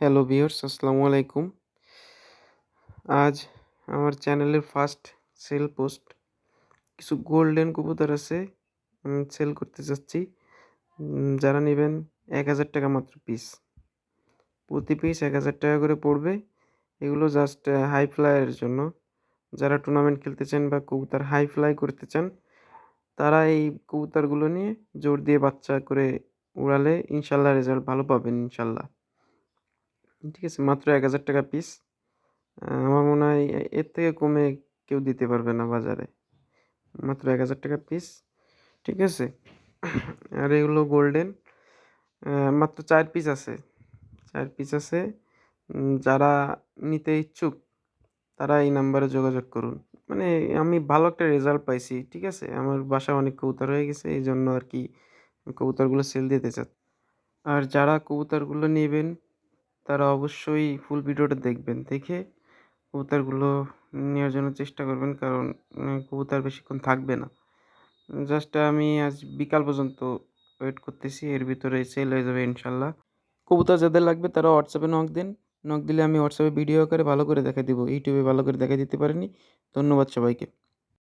Hello viewers আসসালামু আলাইকুম আজ আমার চ্যানেলের ফার্স্ট সেল পোস্ট কিছু গোল্ডেন কবুতর আছে সেল করতে চাচ্ছি যারা নেবেন এক হাজার টাকা মাত্র পিস প্রতি পিস এক হাজার টাকা করে পড়বে। এগুলো জাস্ট হাই ফ্লাইয়ের জন্য। যারা টুর্নামেন্ট খেলতে চান বা কবুতর হাই ফ্লাই করতে চান, তারা এই কবুতরগুলো নিয়ে জোর দিয়ে বাচ্চা করে উড়ালে ইনশাল্লাহ রেজাল্ট ভালো পাবেন ইনশাল্লাহ। ঠিক আছে, মাত্র এক হাজার টাকা পিস আমার মনে হয় এর থেকে কমে কেউ দিতে পারবে না বাজারে। মাত্র এক হাজার টাকা পিস ঠিক আছে? আর এগুলো গোল্ডেন মাত্র চার পিস আছে। চার পিস আছে। যারা নিতে ইচ্ছুক, তারা এই নাম্বারে যোগাযোগ করুন। মানে আমি ভালো একটা রেজাল্ট পাইছি, ঠিক আছে? আমার বাসা অনেক কবুতর হয়ে গেছে, এই জন্য আর কি কবুতরগুলো সেল দিতে চাচ্ছি। আর যারা কবুতরগুলো নেবেন তারা অবশ্যই ফুল ভিডিওটা দেখবেন। দেখে কবুতরগুলো নেওয়ার জন্য চেষ্টা করবেন, কারণ কবুতর বেশিক্ষণ থাকবে না। জাস্ট আমি আজ বিকাল পর্যন্ত ওয়েট করতেছি, এর ভিতরে সেল হয়ে যাবে ইনশাল্লাহ। কবুতর যাদের লাগবে তারা হোয়াটসঅ্যাপে নক দেন। নক দিলে আমি হোয়াটসঅ্যাপে ভিডিও আকারে ভালো করে দেখা দিব। ইউটিউবে ভালো করে দেখা দিতে পারিনি। ধন্যবাদ সবাইকে।